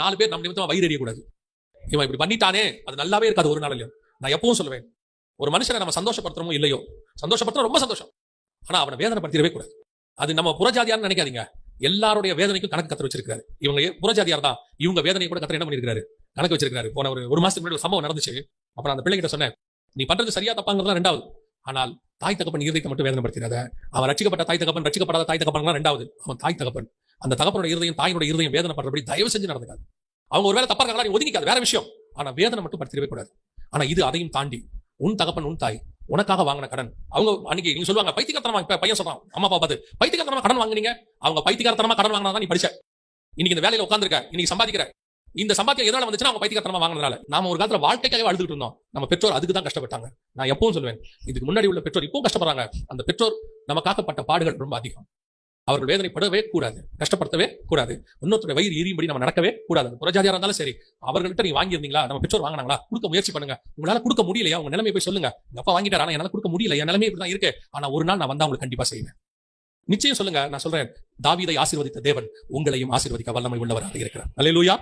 நாலு பேர் நம்ம நிமித்தமா வயிறு எறியக்கூடாது இவன் இப்படி பண்ணிட்டானே அது நல்லாவே இருக்காது ஒரு நாளிலும் நான் எப்பவும் சொல்லுவேன் ஒரு மனுஷனை நம்ம சந்தோஷப்படுத்துறோமோ இல்லையோ சந்தோஷப்படுத்துறோம் ரொம்ப சந்தோஷம். ஆனா அவனை வேதனைப்படுத்திடவே கூடாது. அது நம்ம புறஜாதியான்னு நினைக்காதீங்க. எல்லாருடைய வேதனைக்கும் கணக்கு கத்து வச்சிருக்காரு இவங்க புறஜாதியார் தான். இவங்க வேதனை கூட கத்திர என்ன பண்ணிருக்காரு கணக்கு வச்சிருக்காரு போன ஒரு ஒரு மாசத்துக்கு முன்னாடி ஒரு சம்பவம் நடந்துச்சு. அப்புறம் அந்த பிள்ளைகிட்ட சொன்னேன் நீ பண்றது சரியா தப்பாங்கிறதுலாம் ரெண்டாவது. ஆனால் தாய் தகப்பன் இருதயத்தை மட்டும் வேதனைப்படுத்திடாத. அவன் ரட்சிக்கப்பட்ட தாய் தகப்பன் ரட்சிக்கப்படாத தாய் தகப்பன் ரெண்டாவது. அவன் தாய் தகப்பன். அந்த தகப்பனோட இருதயம் தாயினோட இருதயம் வேதனைப்படுறபடி தயவு செஞ்சு நடந்துக்காது. அவங்க ஒருவேளை தப்பா இருக்காங்களா நீ ஒதுங்கிக்காது. வேற விஷயம். ஆனா வேதனை மட்டும் படுத்திடவே கூடாது. ஆனா இது அதையும் தாண்டி உன் தகப்பன் உன் தாய் உனக்காக வாங்கின கடன். அவங்க அன்னைக்கு நீங்க சொல்லுவாங்க பைத்தியக்காரத்தனமா இப்ப பையன் சொல்றான் அம்மா அப்பா பார்த்து பைத்தியக்காரத்தனமா கடன் வாங்குனீங்க? அவங்க பைத்தியக்காரத்தனமா கடன் வாங்கினா நீ படிச்ச. இன்னைக்கு இந்த வேலையில உட்காந்துருக்க இன்னைக்கு சம்பாதிக்கிற. இந்த சம்பாத்தியம் எதனால வந்துச்சுன்னா அவங்க பைத்தியத்தனமா வாங்கினதால நாம ஒரு காலத்துல வாழ்க்கைக்காக அழுதுட்டு இருந்தோம். நம்ம பெற்றோர் அதுக்கு தான் கஷ்டப்பட்டாங்க. நான் எப்பவும் சொல்லுவேன் இதுக்கு முன்னாடி உள்ள பெற்றோர் இப்பவும் கஷ்டப்படுறாங்க. அந்த பெற்றோர் நமக்காகப்பட்ட பாடுகள் ரொம்ப அதிகம். அவர்கள் வேதனைப்படவே கூடாது கஷ்டப்படுத்தவே கூடாது. இன்னொருத்தருடைய வயிறு எரியும்படி நம்ம நடக்கவே கூடாது. புறஜாதியாக இருந்தாலும் சரி அவர்கள்ட்ட நீங்க வாங்கியிருந்தீங்களா? நம்ம பெற்றோர் வாங்கினாங்களா? கொடுக்க முயற்சி பண்ணுங்க. உங்களால கொடுக்க முடியலையா? உங்க நிலைமை போய் சொல்லுங்க. எங்க அப்பா வாங்கிட்டார் ஆனா என்னால கொடுக்க முடியல. என் நிலைமை இப்படிதான் இருக்கு. ஆனா ஒரு நாள் நான் வந்தா உங்களுக்கு கண்டிப்பா செய்வேன். நிச்சயம் சொல்லுங்க நான் சொல்றேன் தாவீதை ஆசீர்வதித்த தேவன் உங்களையும் ஆசீர்வதிக்க வல்லமை உள்ளவராக இருக்கிறார். அல்லேலூயா